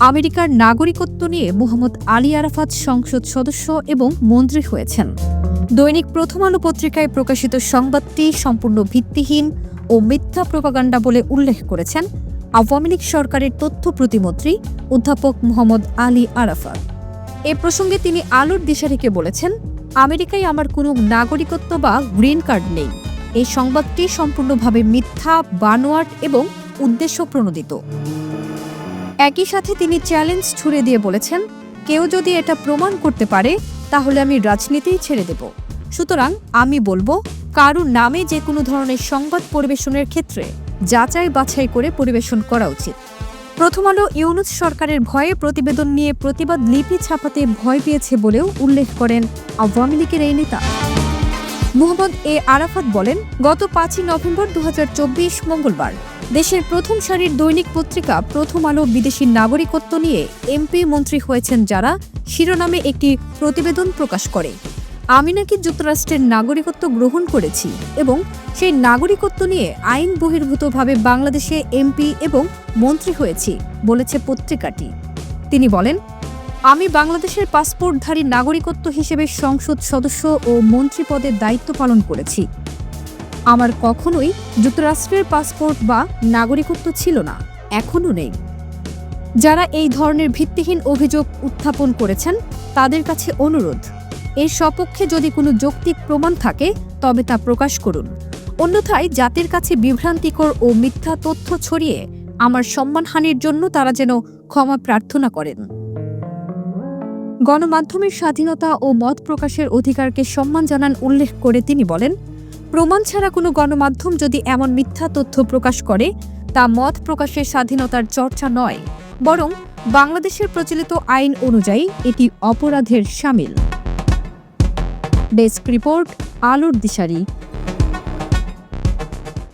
আমেরিকার নাগরিকত্ব নিয়ে মোহাম্মদ আলী আরাফাত সংসদ সদস্য এবং মন্ত্রী হয়েছেন। দৈনিক প্রথম আলো পত্রিকায় প্রকাশিত সংবাদটি সম্পূর্ণ ভিত্তিহীন ও মিথ্যা প্রপাগান্ডা বলে উল্লেখ করেছেন আওয়ামী লীগ সরকারের তথ্য প্রতিমন্ত্রী অধ্যাপক মোহাম্মদ আলী আরাফাত। এ প্রসঙ্গে তিনি আলোর দিশারিকে বলেছেন, আমেরিকায় আমার কোনো নাগরিকত্ব বা গ্রিন কার্ড নেই। এই সংবাদটি সম্পূর্ণভাবে মিথ্যা, বানোয়াট এবং উদ্দেশ্য প্রণোদিত একই সাথে তিনি চ্যালেঞ্জ ছুড়ে দিয়ে বলেছেন, কেউ যদি এটা প্রমাণ করতে পারে, তাহলে আমি রাজনীতিই ছেড়ে দেব। সুতরাং আমি বলব কারুর নামে যে কোনো ধরনের সংবাদ পরিবেশনের ক্ষেত্রে যাচাই বাছাই করে পরিবেশন করা উচিত। প্রথম আলো ইউনুস সরকারের ভয়ে প্রতিবেদন নিয়ে প্রতিবাদ লিপি ছাপাতে ভয় পেয়েছে বলেও উল্লেখ করেন আওয়ামী লীগের এই নেতা। মোহাম্মদ এ আরাফাত বলেন, গত পাঁচই নভেম্বর দু হাজার চব্বিশ মঙ্গলবার দেশের প্রথম সারির দৈনিক পত্রিকা প্রথম আলো বিদেশি নাগরিকত্ব নিয়ে এমপি মন্ত্রী হয়েছেন যারা, শিরোনামে একটি প্রতিবেদন প্রকাশ করে। আমি নাকি যুক্তরাষ্ট্রের নাগরিকত্ব গ্রহণ করেছি এবং সেই নাগরিকত্ব নিয়ে আইন বহির্ভূতভাবে বাংলাদেশে এমপি এবং মন্ত্রী হয়েছি, বলেছে পত্রিকাটি। তিনি বলেন, আমি বাংলাদেশের পাসপোর্টধারী নাগরিকত্ব হিসেবে সংসদ সদস্য ও মন্ত্রী পদের দায়িত্ব পালন করেছি। আমার কখনোই যুক্তরাষ্ট্রের পাসপোর্ট বা নাগরিকত্ব ছিল না, এখনও নেই। যারা এই ধরনের ভিত্তিহীন অভিযোগ উত্থাপন করেছেন, তাদের কাছে অনুরোধ, এর সপক্ষে যদি কোনো যৌক্তিক প্রমাণ থাকে, তবে তা প্রকাশ করুন। অন্যথায় জাতির কাছে বিভ্রান্তিকর ও মিথ্যা তথ্য ছড়িয়ে আমার সম্মানহানির জন্য তারা যেন ক্ষমা প্রার্থনা করেন। গণমাধ্যমের স্বাধীনতা ও মত প্রকাশের অধিকারকে সম্মান জানান উল্লেখ করে তিনি বলেন প্রমাণ ছাড়া কোনো গণমাধ্যম যদি এমন মিথ্যা তথ্য প্রকাশ করে, তা মত প্রকাশের স্বাধীনতার চর্চা নয়, বরং বাংলাদেশের প্রচলিত আইন অনুযায়ী এটি অপরাধের সামিল। ডেস্ক রিপোর্ট, আলোর দিশারি